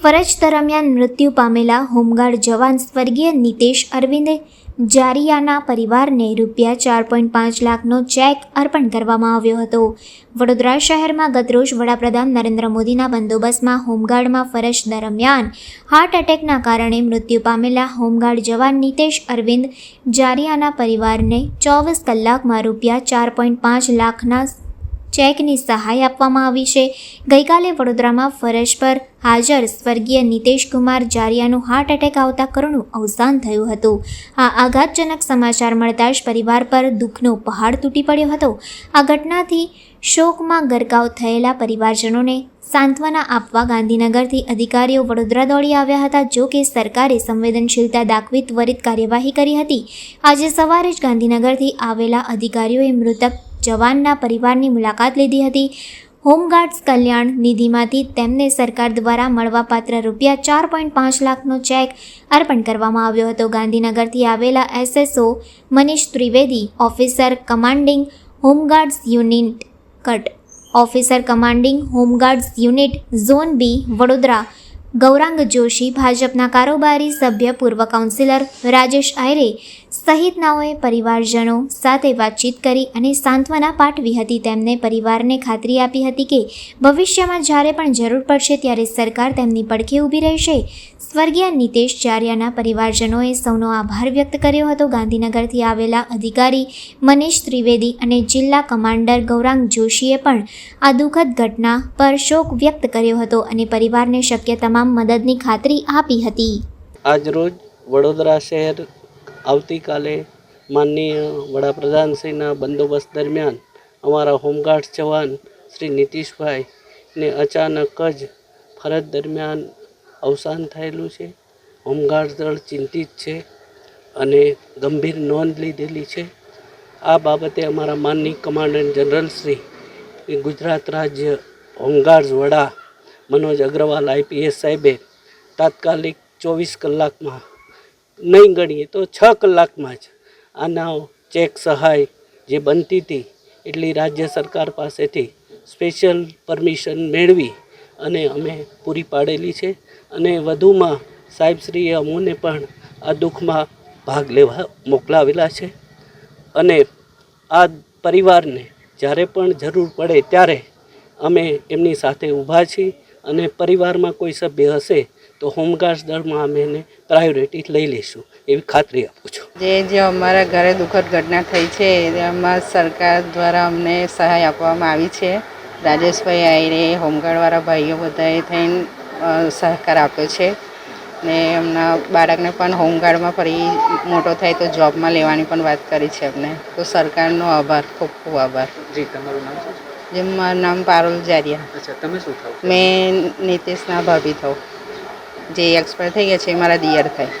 ફરજ દરમિયાન મૃત્યુ પામેલા હોમગાર્ડ જવાન સ્વર્ગીય નિતેશ અરવિંદ જારિયાના પરિવારને રૂપિયા ચાર પોઈન્ટ પાંચ લાખનો ચેક અર્પણ કરવામાં આવ્યો હતો. વડોદરા શહેરમાં ગતરોજ વડાપ્રધાન નરેન્દ્ર મોદીના બંદોબસ્તમાં હોમગાર્ડમાં ફરજ દરમિયાન હાર્ટ એટેકના કારણે મૃત્યુ પામેલા હોમગાર્ડ જવાન નિતેશ અરવિંદ જારિયાના પરિવારને ચોવીસ કલાકમાં રૂપિયા ચાર પોઈન્ટ પાંચ લાખના ચેકની સહાય આપવામાં આવી છે. ગઈકાલે વડોદરામાં ફરજ પર હાજર સ્વર્ગીય નિતેશ કુમાર જારિયાનું હાર્ટ એટેક આવતા કરુણું અવસાન થયું હતું. આ આઘાતજનક સમાચાર મળતા જ પરિવાર પર દુઃખનો પહાડ તૂટી પડ્યો હતો. આ ઘટનાથી શોકમાં ગરકાવ થયેલા પરિવારજનોને સાંત્વના આપવા ગાંધીનગરથી અધિકારીઓ વડોદરા દોડી આવ્યા હતા, જો કે સરકારે સંવેદનશીલતા દાખવી ત્વરિત કાર્યવાહી કરી હતી. આજે સવારે જ ગાંધીનગરથી આવેલા અધિકારીઓએ મૃતક જવાનના પરિવારની મુલાકાત લીધી હતી. હોમગાર્ડ્સ કલ્યાણ નિધિમાંથી તેમને સરકાર દ્વારા મળવાપાત્ર રૂપિયા ચાર પોઈન્ટ પાંચ લાખનો ચેક અર્પણ કરવામાં આવ્યો હતો. ગાંધીનગરથી આવેલા SSO Manish Trivedi, officer commanding home guards unit cut, officer commanding home guards unit zone B, Vadodara, Gaurang Joshi, ભાજપના કારોબારી સભ્ય, પૂર્વ કાઉન્સિલર રાજેશ આયરે સહિતનાઓએ પરિવારજનો સાથે વાતચીત કરી અને સાંત્વના પાઠવી હતી તેમને પરિવારને ખાતરી આપી હતી કે ભવિષ્યમાં જ્યારે પણ જરૂર પડશે ત્યારે સરકાર તેમની પડખે ઊભી રહેશે. સ્વર્ગીય નીતેશ ચારિયાના પરિવારજનોએ સૌનો આભાર વ્યક્ત કર્યો હતો. ગાંધીનગરથી આવેલા અધિકારી મનીષ ત્રિવેદી અને જિલ્લા કમાન્ડર ગૌરાંગ જોશીએ પણ આ દુઃખદ ઘટના પર શોક વ્યક્ત કર્યો હતો અને પરિવારને શક્ય તમામ મદદની ખાતરી આપી હતી. આજરોજ વડોદરા શહેર આવતીકાલે માનનીય વડાપ્રધાનશ્રીના બંદોબસ્ત દરમિયાન અમારા હોમગાર્ડ્સ જવાન શ્રી નીતિશભાઈને અચાનક જ ફરજ દરમિયાન અવસાન થયેલું છે. હોમગાર્ડ દળ ચિંતિત છે અને ગંભીર નોંધ લીધેલી છે. આ બાબતે અમારા માનની કમાન્ડન્ટ જનરલ શ્રી ગુજરાત રાજ્ય હોમગાર્ડ્સ વડા મનોજ અગ્રવાલ આઈપીએસ સાહેબે તાત્કાલિક ચોવીસ કલાકમાં નહીં ગણીએ, તો છ કલાકમાં જ આના ચેક સહાય જે બનતી હતી, એટલી રાજ્ય સરકાર પાસેથી સ્પેશિયલ પરમિશન મેળવી અને અમે પૂરી પાડેલી છે. અને વધુમાં સાહેબશ્રીએ અમોને પણ આ દુઃખમાં ભાગ લેવા મોકલાવેલા છે. અને આ પરિવારને જ્યારે પણ જરૂર પડે ત્યારે અમે એમની સાથે ઊભા છીએ અને પરિવારમાં કોઈ સભ્ય હશે તો હોમગાર્ડ દળમાં અમે એને પ્રાયોરિટી લઈ લઈશું એવી ખાતરી આપું છું. જે જે અમારા ઘરે દુઃખદ ઘટના થઈ છે એમાં સરકાર દ્વારા અમને સહાય આપવામાં આવી છે. રાજેશભાઈ આયરે હોમગાર્ડવાળા ભાઈઓ બધાએ થઈને સહકાર આપ્યો છે. ને એમના બાળકને પણ હોમગાર્ડમાં ફરી મોટો થાય તો જોબમાં લેવાની પણ વાત કરી છે અમને તો સરકારનો આભાર ખૂબ ખૂબ આભાર. જી તમારું નામ શું છે? મારું નામ પારુલ જારિયા. અચ્છા તમે શું થાવ? મેં નીતિશના ભાભી થઉં. જે એક્સપાયર થઈ ગયા છે એ મારા દિયર થાય.